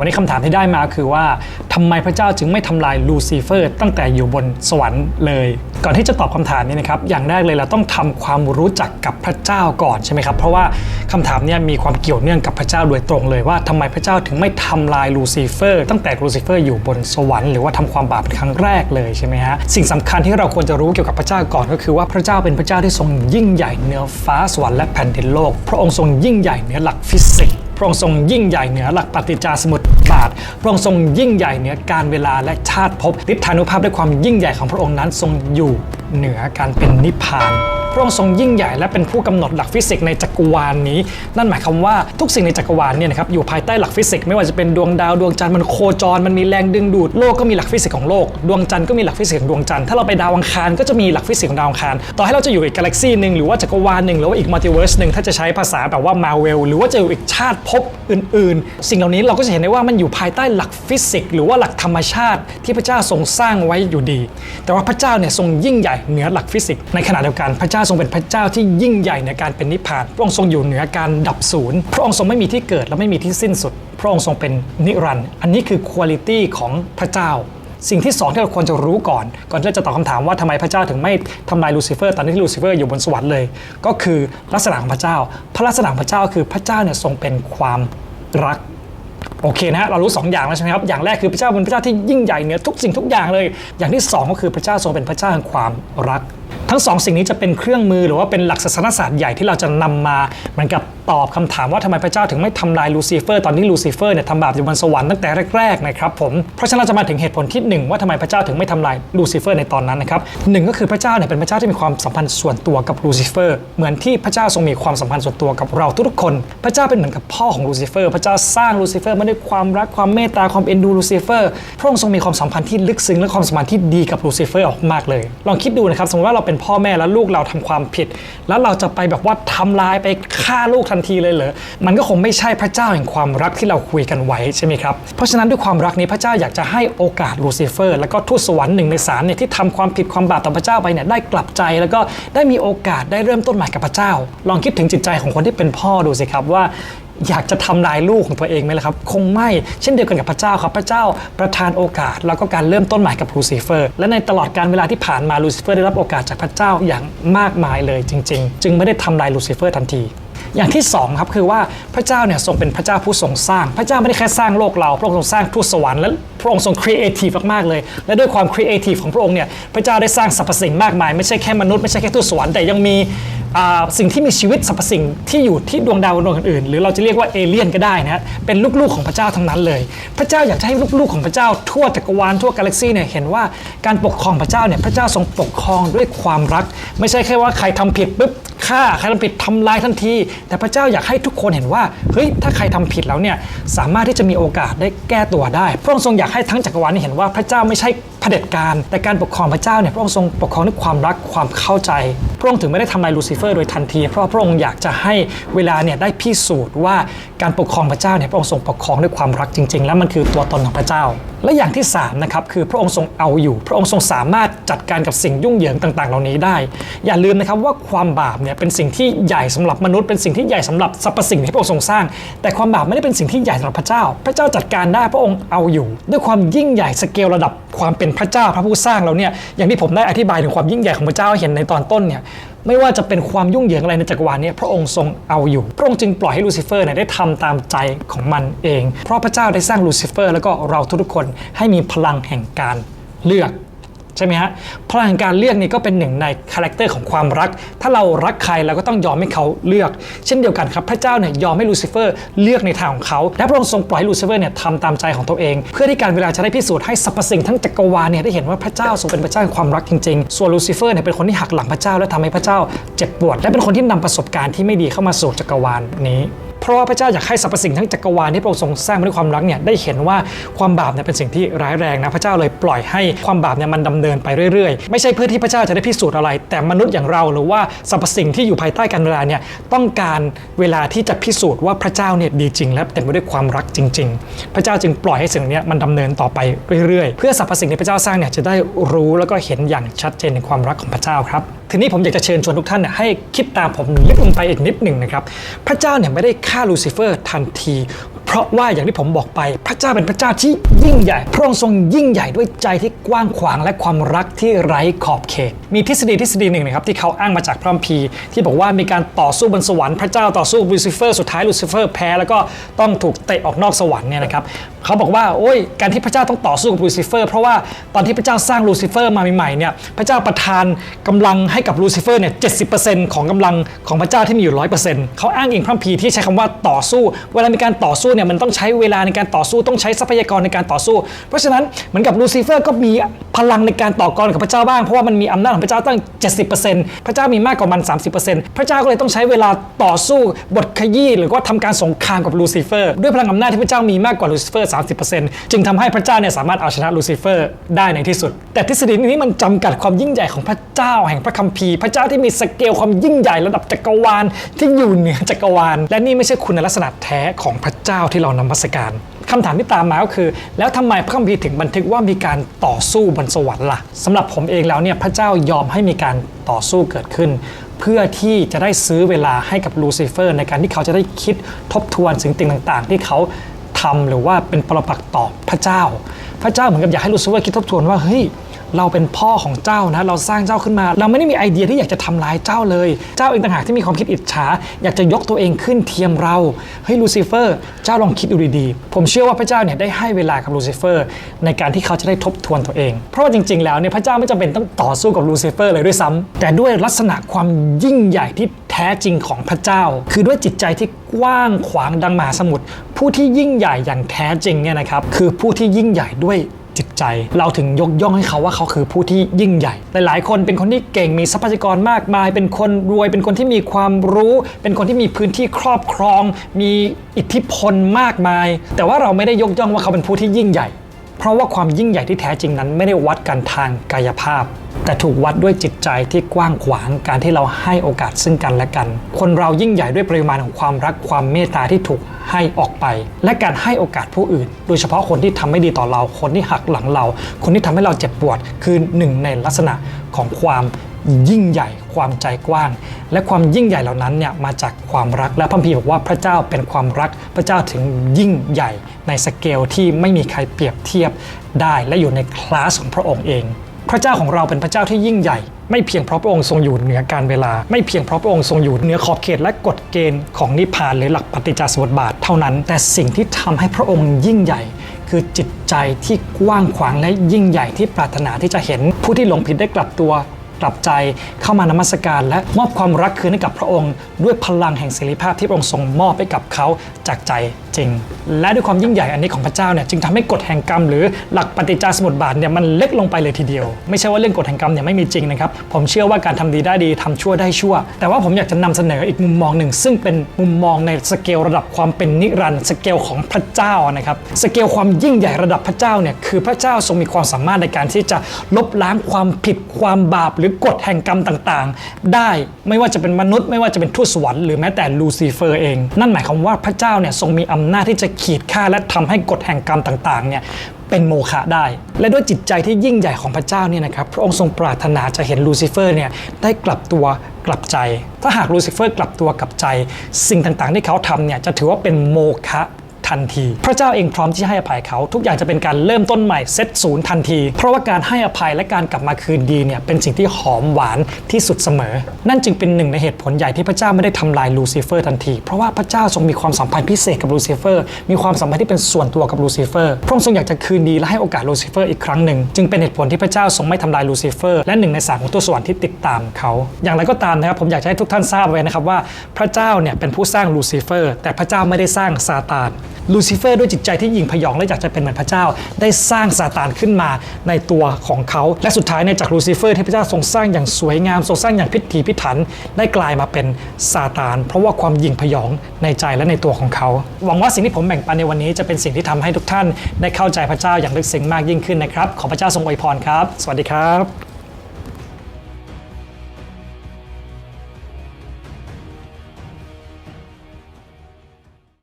วันนี้คำถามที่ได้มาคือว่าทำไมพระเจ้าจึงไม่ทำลายลูซิเฟอร์ ตั้งแต่อยู่บนสวรรค์เลย ก่อนที่จะตอบคำถามนี้นะครับอย่างแรกเลยเราต้องทำความรู้จักกับพระเจ้าก่อนใช่ไหมครับเพราะว่าคำถามนี้มีความเกี่ยวเนื่องกับพระเจ้าโดยตรงเลยว่าทำไมพระเจ้าถึงไม่ทำลายลูซิเฟอร์ ตั้งแต่ลูซิเฟอร์อยู่บนสวรรค์หรือว่าทำความบาปเป็นครั้งแรกเลยใช่ไหมฮะสิ่งสำคัญที่เราควรจะรู้เกี่ยวกับพระเจ้าก่อนก็คือว่าพระเจ้าเป็นพระเจ้าที่ทรงยิ่งใหญ่เหนือฟ้าสวรรค์และแผ่นดินโลก พระองค์ทรงยิ่งใหญ่เหนือหลักฟิสิกส์ ระองค์ทรงยิ่งใหญ่เหนือหลักปฏิจจสมุติบาท พระองค์ทรงยิ่งใหญ่เหนือการเวลาและชาติภพฤทธานุภาพด้วยความยิ่งใหญ่ของพระองค์นั้นทรงอยู่เหนือการเป็นนิพพาน พระองค์ทรงยิ่งใหญ่และเป็นผู้กำหนดหลักฟิสิกส์ในจักรวาลนี้ นั่นหมายความว่าทุกสิ่งในจักรวาลเนี่ยนะครับอยู่ภายใต้หลักฟิสิกส์ไม่ว่าจะเป็นดวงดาวดวงจันทร์มันโคจรมันมีแรงดึงดูดโลกก็มีหลักฟิสิกส์ของโลก ดวงจันทร์ก็มีหลักฟิสิกส์ของดวงจันทร์ถ้าเราไปดาวอังคารก็จะมีหลักฟิสิกส์ของดาวอังคารต่อให้เราจะอยู่อีกกาแล็กซี่หนึ่งหรือว่าจักรวาลหนึ่งหรือว่าอีกมัลติเวิร์สหนึ่งถ้าจะใช้ภาษาแบบว่ามาเวลหรือว่าจะอยู่อีกชาติภพอื่น ๆ สิ่งเหล่านี้เราก็จะเห็นได้ว่ามันอยู่ภายใต้หลักฟิสิกส์หรือว่าหลักธรรมชาติที่พระเจ้าทรงสร้างไว้อยู่ดี แต่ว่าพระเจ้าเนี่ยทรงยิ่งใหญ่เหนือหลักฟิสิกส์ในขณะเดียวกันพระเจ้าทรงเป็นพระเจ้าที่ยิ่งใหญ่ในการเป็นนิพพาน พระองค์ทรงอยู่เหนือการดับศูนย์ พระองค์ทรงไม่มีที่เกิดและไม่มีที่สิ้นสุด พระองค์ทรงเป็นนิรันดร์ อันนี้คือคุณลิตี้ของพระเจ้า สิ่งที่สองที่เราควรจะรู้ก่อน ก่อนที่จะตอบคำถามว่าทำไมพระเจ้าถึงไม่ทำลายลูซิเฟอร์ ตอนที่ลูซิเฟอร์อยู่บนสวรรค์เลย ก็คือลักษณะของพระเจ้า พระลักษณะของพระเจ้าคือพระเจ้าเนี่ยทรงเป็นความรักโอเคนะฮะเรารู้ 2 อย่างแล้วใช่ไหมครับ อย่างแรกคือพระเจ้าเป็นพระเจ้าที่ยิ่งใหญ่เหนือทุกสิ่งทุกอย่างเลย อย่างที่ 2 ก็คือพระเจ้าทรงเป็นพระเจ้าแห่งความรัก ทั้งสองสิ่งนี้จะเป็นเครื่องมือหรือว่าเป็นหลักศาสนศาสตร์ใหญ่ที่เราจะนำมาเหมือนกับตอบคำถามว่าทำไมพระเจ้าถึงไม่ทำลายลูซิเฟอร์ตอนที่ลูซิเฟอร์เนี่ยทำบาปอยู่บนสวรรค์ตั้งแต่แรกๆนะครับผมเพราะฉะนั้นเราจะมาถึงเหตุผลที่หนึ่งว่าทำไมพระเจ้าถึงไม่ทำลายลูซิเฟอร์ในตอนนั้นนะครับหนึ่งก็คือพระเจ้าเนี่ยเป็นพระเจ้าที่มีความสัมพันธ์ส่วนตัวกับลูซิเฟอร์เหมือนที่พระเจ้าทรงมีความสัมพันธ์ส่วนตัวกับเราทุกคน พระเจ้าเป็นเหมือนกับพ่อของลูซิเฟอร์พระเจ้าสร้างลูซิเฟอร์มาด้วยความรักความเมตตาความเอ็นดูลูซิเฟอร์พระองค์ทรงมีความสัมพันธ์ที่ลึกซึ้งและความสัมพันธ์ที่ดีกับลูซิเฟอร์ออกมากเลย ลองคิดดูนะครับสมมติว่าเราเป็นพ่อแม่แล้วลูกเราทำความผิด แล้วเราจะไปแบบว่าทำลายไปฆ่าลูกทันทีเลยเหรอมันก็คงไม่ใช่พระเจ้าแห่งความรักที่เราคุยกันไว้ใช่ไหมครับเพราะฉะนั้นด้วยความรักนี้พระเจ้าอยากจะให้โอกาสลูซิเฟอร์ แล้วก็ทูตสวรรค์หนึ่งในสามเนี่ยที่ทำความผิดความบาปต่อพระเจ้าไปเนี่ยได้กลับใจ แล้วก็ได้มีโอกาสได้เริ่มต้นใหม่กับพระเจ้า ลองคิดถึงจิตใจของคนที่เป็นพ่อดูสิครับว่า อยากจะทำลายลูกของตัวเองไหมล่ะครับ คงไม่ เช่นเดียวกันกับพระเจ้าครับ พระเจ้าประทานโอกาส แล้วก็การเริ่มต้นใหม่กับลูซิเฟอร์ และในตลอดการเวลาที่ผ่านมาลูซิเฟอร์ได้รับโอกาสจากพระเจ้าอย่างมากมายเลยจริง ๆ จึงไม่ได้ทำลายลูซิเฟอร์ทันที อย่างที่สองครับคือว่าพระเจ้าเนี่ยทรงเป็นพระเจ้าผู้ทรงสร้าง พระเจ้าไม่ได้แค่สร้างโลกเรา พระองค์ทรงสร้างทูตสวรรค์และพระองค์ทรงครีเอทีฟมากๆเลย และด้วยความครีเอทีฟของพระองค์เนี่ยพระเจ้าได้สร้างสรรพสิ่งมากมาย ไม่ใช่แค่มนุษย์ไม่ใช่แค่ทูตสวรรค์แต่ยังมีสิ่งที่มีชีวิตสรรพสิ่งที่อยู่ที่ดวงดาวดวงอื่นๆหรือเราจะเรียกว่าเอเลี่ยนก็ได้นะเป็นลูกๆของพระเจ้าทั้งนั้นเลย พระเจ้าอยากจะให้ลูกๆของพระเจ้าทั่วจักรวาลทั่วกาแล็กซี่เนี่ยเห็นว่าการปกครองพระเจ้าเนี่ยพระเจ้าทรงปกครองด้วยความรัก ไม่ใช่แค่ว่าใครทำผิดปุ๊บฆ่าใครทำผิดทำลายทันที แต่พระเจ้าอยากให้ทุกคนเห็นว่าเฮ้ยถ้าใครทำผิดแล้วเนี่ยสามารถที่จะมีโอกาสได้แก้ตัวได้ พระองค์ทรงอยากให้ทั้งจักรวาลนี่เห็นว่าพระเจ้าไม่ใช่เผด็จการแต่การปกครองพระเจ้าเนี่ยพระองค์ทรงปกครองด้วยความรักความเข้าใจ พระองค์ถึงไม่ได้ทำลายลูซิเฟอร์โดยทันที เพราะพระองค์อยากจะให้เวลาเนี่ยได้พิสูจน์ว่าการปกครองพระเจ้าเนี่ยพระองค์ทรงปกครองด้วยความรักจริง ๆ และมันคือตัวตนของพระเจ้า และอย่างที่3นะครับคือพระองค์ทรงเอาอยู่ พระองค์ทรงสามารถจัดการกับสิ่งยุ่งเหยิงต่าง ๆ เหล่านี้ได้ อย่าลืมนะครับว่าความบาปเนี่ยเป็นสิ่งที่ใหญ่สำหรับมนุษย์เป็นสิ่งที่ใหญ่สำหรับสรรพสิ่งที่พระองค์ทรงสร้าง แต่ความบาปไม่ได้เป็นสิ่งที่ใหญ่สำหรับพระเจ้า พระเจ้าจัดการได้พระองค์เอาอยู่ ด้วยความยิ่งใหญ่สเกลระดับความเป็นพระเจ้าพระผู้สร้างเราเนี่ยอย่างที่ผมได้อธิบายถึงความยิ่งใหญ่ของพระเจ้าเห็นในตอนต้นเนี่ยไม่ว่าจะเป็นความยุ่งเหยิงอะไรในจักรวาลเนี้พระองค์ทรงเอาอยู่ พระองค์จึงปล่อยให้ลูซิเฟอร์เนี่ยได้ทำตามใจของมันเอง เพราะพระเจ้าได้สร้างลูซิเฟอร์ แล้วก็เราทุกๆคนให้มีพลังแห่งการเลือก ใช่ไหมฮะพลังการเลือกนี่ก็เป็นหนึ่งในคาแรคเตอร์ของความรัก ถ้าเรารักใครเราก็ต้องยอมให้เขาเลือก เช่นเดียวกันครับพระเจ้าเนี่ยยอมให้ลูซิเฟอร์เลือกในทางของเขา และพระองค์ทรงปล่อยให้ลูซิเฟอร์เนี่ยทำตามใจของตัวเอง เพื่อที่การเวลาจะได้พิสูจน์ให้สรรพสิ่งทั้งจักรวาลเนี่ยได้เห็นว่าพระเจ้าทรงเป็นพระเจ้าแห่งความรักจริงๆ ส่วนลูซิเฟอร์เนี่ยเป็นคนที่หักหลังพระเจ้าและทำให้พระเจ้าเจ็บปวด และเป็นคนที่นำประสบการณ์ที่ไม่ดีเข้ามาสู่จักรวาลนี้ เพราะว่าพระเจ้าอยากให้สรรพสิ่งทั้งจักรวาลที่พระองค์ทรงสร้างมาด้วยความรักเนี่ยได้เห็นว่าความบาปเนี่ยเป็นสิ่งที่ร้ายแรงนะพระเจ้าเลยปล่อยให้ความบาปเนี่ยมันดำเนินไปเรื่อยๆ ไม่ใช่เพื่อที่พระเจ้าจะได้พิสูจน์อะไร แต่มนุษย์อย่างเราหรือว่าสรรพสิ่งที่อยู่ภายใต้การเวลาเนี่ยต้องการเวลาที่จะพิสูจน์ว่าพระเจ้าเนี่ยดีจริง และเต็มไปด้วยความรักจริง ๆ พระเจ้าจึงปล่อยให้สิ่งนี้มันดำเนินต่อไปเรื่อยๆ เพื่อสรรพสิ่งที่พระเจ้าสร้างเนี่ยจะได้รู้แล้วก็เห็นอย่างชัดเจนในความรักของพระเจ้าครับ ทีนี้ผมอยากจะเชิญชวนทุกท่านเนี่ยให้คิดตามผมลึกลงไปอีกนิดหนึ่งนะครับ พระเจ้าเนี่ยไม่ได้ฆ่าลูซิเฟอร์ทันที เพราะว่าอย่างที่ผมบอกไปพระเจ้าเป็นพระเจ้าที่ยิ่งใหญ่ พระองค์ทรงยิ่งใหญ่ด้วยใจที่กว้างขวางและความรักที่ไร้ขอบเขต มีทฤษฎีทฤษฎีหนึ่งนะครับที่เขาอ้างมาจากพระคัมภีร์ที่บอกว่ามีการต่อสู้บนสวรรค์พระเจ้าต่อสู้ลูซิเฟอร์สุดท้ายลูซิเฟอร์แพ้แล้วก็ต้องถูกเตะออกนอกสวรรค์เนี่ยนะครับเขาบอกว่าโอ้ยการที่พระเจ้าต้องต่อสู้กับลูซิเฟอร์เพราะว่าตอนที่พระเจ้าสร้างลูซิเฟอร์มาใหม่ๆเนี่ยพระเจ้าประทานกำลังให้กับลูซิเฟอร์เนี่ย70%ของกำลังของพระเจ้าที่มีอยู่100%เขาอ้างอิงพระคัมภีร์ที่ใช้คำว่าต่อสู้ เวลามีการต่อสู้เนี่ยมันต้องใช้เวลาในการต่อสู้ต้องใช้ทรัพยากรในการต่อสู้ เพราะฉะนั้นเหมือนกับลูซิเฟอร์ก็มีพลังในการต่อกรกับพระเจ้าบ้างเพราะว่ามันมีอำนาจของพระเจ้าตั้ง 70%พระเจ้ามีมากกว่ามัน 30%พระเจ้าก็เลยต้องใช้เวลาต่อสู้บทขยี้หรือว่าทำการสงครามกับลูซิเฟอร์ด้วยพลังอำนาจที่พระเจ้ามีมากกว่าลูซิเฟอร์ 30%จึงทำให้พระเจ้าเนี่ยสามารถเอาชนะลูซิเฟอร์ได้ในที่สุด แต่ทฤษฎีนี้มันจำกัดความยิ่งใหญ่ของพระเจ้าแห่งพระคัมภีร์ พระเจ้าที่มีสเกลความยิ่งใหญ่ระดับจักรวาลที่อยู่เหนือจักรวาล และนี่ไม่ใช่คุณลักษณะแท้ของพระเจ้าที่เรานำมัสการคำถามที่ตามมาก็คือ แล้วทำไมพระคัมภีร์ถึงบันทึกว่ามีการต่อสู้บนสวรรค์ล่ะสำหรับผมเองแล้วเนี่ยพระเจ้ายอมให้มีการต่อสู้เกิดขึ้น เพื่อที่จะได้ซื้อเวลาให้กับลูซิเฟอร์ ในการที่เขาจะได้คิดทบทวนสิ่งต่างๆ ที่เขาทำหรือว่าเป็นปรปักษ์ต่อพระเจ้า พระเจ้าเหมือนกับอยากให้ลูซิเฟอร์คิดทบทวนว่าเฮ้ย เราเป็นพ่อของเจ้านะเราสร้างเจ้าขึ้นมา เราไม่ได้มีไอเดียที่อยากจะทำร้ายเจ้าเลย เจ้าเองต่างหากที่มีความคิดอิจฉา อยากจะยกตัวเองขึ้นเทียมเราเฮ้ยลูซิเฟอร์เจ้าลองคิดดูดีๆผมเชื่อว่าพระเจ้าเนี่ยได้ให้เวลากับลูซิเฟอร์ ในการที่เขาจะได้ทบทวนตัวเอง เพราะว่าจริง ๆ แล้วเนี่ยพระเจ้าไม่จำเป็นต้องต่อสู้กับลูซิเฟอร์เลยด้วยซ้ำแต่ด้วยลักษณะความยิ่งใหญ่ที่แท้จริงของพระเจ้า คือด้วยจิตใจที่กว้างขวางดังมหาสมุทรผู้ที่ยิ่งใหญ่อย่างแท้จริงเนี่ยนะครับคือผู้ที่ยิ่งใหญ่ด้วย จิตใจ เราถึงยกย่องให้เขาว่าเขาคือผู้ที่ยิ่งใหญ่ หลายๆ คนเป็นคนที่เก่งมีทรัพยากรมากมาย เป็นคนรวยเป็นคนที่มีความรู้ เป็นคนที่มีพื้นที่ครอบครอง มีอิทธิพลมากมาย แต่ว่าเราไม่ได้ยกย่องว่าเขาเป็นผู้ที่ยิ่งใหญ่ เพราะว่าความยิ่งใหญ่ที่แท้จริงนั้นไม่ได้วัดกันทางกายภาพ แต่ถูกวัดด้วยจิตใจที่กว้างขวางการที่เราให้โอกาสซึ่งกันและกัน คนเรายิ่งใหญ่ด้วยปริมาณของความรักความเมตตาที่ถูกให้ออกไป และการให้โอกาสผู้อื่น โดยเฉพาะคนที่ทำไม่ดีต่อเรา คนที่หักหลังเรา คนที่ทำให้เราเจ็บปวด คือหนึ่งในลักษณะของความ ยิ่งใหญ่ความใจกว้าง และความยิ่งใหญ่เหล่านั้นเนี่ยมาจากความรักและพระคัมภีบอกว่าพระเจ้าเป็นความรักพระเจ้าถึงยิ่งใหญ่ในสเกลที่ไม่มีใครเปรียบเทียบได้และอยู่ในคลาสของพระองค์เอง พระเจ้าของเราเป็นพระเจ้าที่ยิ่งใหญ่ ไม่เพียงเพราะพระองค์ทรงอยู่เหนือการเวลา ไม่เพียงเพราะพระองค์ทรงอยู่เหนือขอบเขตและกฎเกณฑ์ของนิพพานหรือหลักปฏิจจสมุปบาทเท่านั้น แต่สิ่งที่ทำให้พระองค์ยิ่งใหญ่คือจิตใจที่กว้างขวางและยิ่งใหญ่ที่ปรารถนาที่จะเห็นผู้ที่หลงผิดได้กลับตัว กลับใจเข้ามานมัสการ และมอบความรักคืนให้กับพระองค์ ด้วยพลังแห่งเสรีภาพที่พระองค์ทรงมอบให้กับเขาจากใจจริง และด้วยความยิ่งใหญ่อันนี้ของพระเจ้าเนี่ยจึงทำให้กฎแห่งกรรม หรือหลักปฏิจจสมุปบาทเนี่ยมันเล็กลงไปเลยทีเดียว ไม่ใช่ว่าเรื่องกฎแห่งกรรมเนี่ยไม่มีจริงนะครับผมเชื่อว่าการทำดีได้ดีทำชั่วได้ชั่ว แต่ว่าผมอยากจะนำเสนออีกมุมมองหนึ่ง ซึ่งเป็นมุมมองในสเกลระดับความเป็นนิรันดร์สเกลของพระเจ้านะครับสเกลความยิ่งใหญ่ระดับพระเจ้าเนี่ยคือพระเจ้าทรงมีความสามารถในการที่จะลบล้างความผิดความบาป หรือกฎแห่งกรรมต่างๆ ได้ไม่ว่าจะเป็นมนุษย์ ไม่ว่าจะเป็นทูตสวรรค์หรือแม้แต่ลูซิเฟอร์เอง นั่นหมายความว่าพระเจ้าเนี่ยทรงมีอำหน้าที่จะขีดค่าและทำให้กฎแห่งกรรมต่างๆเนี่ยเป็นโมฆะได้ และด้วยจิตใจที่ยิ่งใหญ่ของพระเจ้าเนี่ยนะครับพระองค์ทรงปรารถนาจะเห็นลูซิเฟอร์เนี่ยได้กลับตัวกลับใจ ถ้าหากลูซิเฟอร์กลับตัวกลับใจ สิ่งต่างๆที่เขาทำเนี่ยจะถือว่าเป็นโมฆะ ทันที พระเจ้าเองพร้อมที่จะให้อภัยเขา ทุกอย่างจะเป็นการเริ่มต้นใหม่เซตศูนย์ทันที เพราะว่าการให้อภัยและการกลับมาคืนดีเนี่ยเป็นสิ่งที่หอมหวานที่สุดเสมอ นั่นจึงเป็นหนึ่งในเหตุผลใหญ่ที่พระเจ้าไม่ได้ทำลายลูซิเฟอร์ทันที เพราะว่าพระเจ้าทรงมีความสัมพันธ์พิเศษกับลูซิเฟอร์มีความสัมพันธ์ที่เป็นส่วนตัวกับลูซิเฟอร์พระองค์ทรงอยากจะคืนดีและให้โอกาสลูซิเฟอร์อีกครั้งหนึ่งจึงเป็นเหตุผลที่พระเจ้าทรงไม่ทำลายลูซิเฟอร์และหนึ่งในสามของตัวสวรรค์ที่ติดตามเขา อย่างไรก็ตามนะครับผมอยากจะให้ทุกท่านทราบไว้นะครับว่าพระเจ้าเนี่ยเป็นผู้สร้างลูซิเฟอร์ แต่พระเจ้าไม่ได้สร้างซาตาน ลูซิเฟอร์ด้วยจิตใจที่หยิ่งพยองและอยากจะเป็นเหมือนพระเจ้า ได้สร้างซาตานขึ้นมาในตัวของเขา และสุดท้ายเนี่ยจากลูซิเฟอร์ที่พระเจ้าทรงสร้างอย่างสวยงามทรงสร้างอย่างพิถีพิถันได้กลายมาเป็นซาตาน เพราะว่าความหยิ่งพยองในใจและในตัวของเขา หวังว่าสิ่งที่ผมแบ่งปันในวันนี้จะเป็นสิ่งที่ทำให้ทุกท่านได้เข้าใจพระเจ้าอย่างลึกซึ้งมากยิ่งขึ้นนะครับ ขอพระเจ้าทรงอวยพรครับ สวัสดีครับ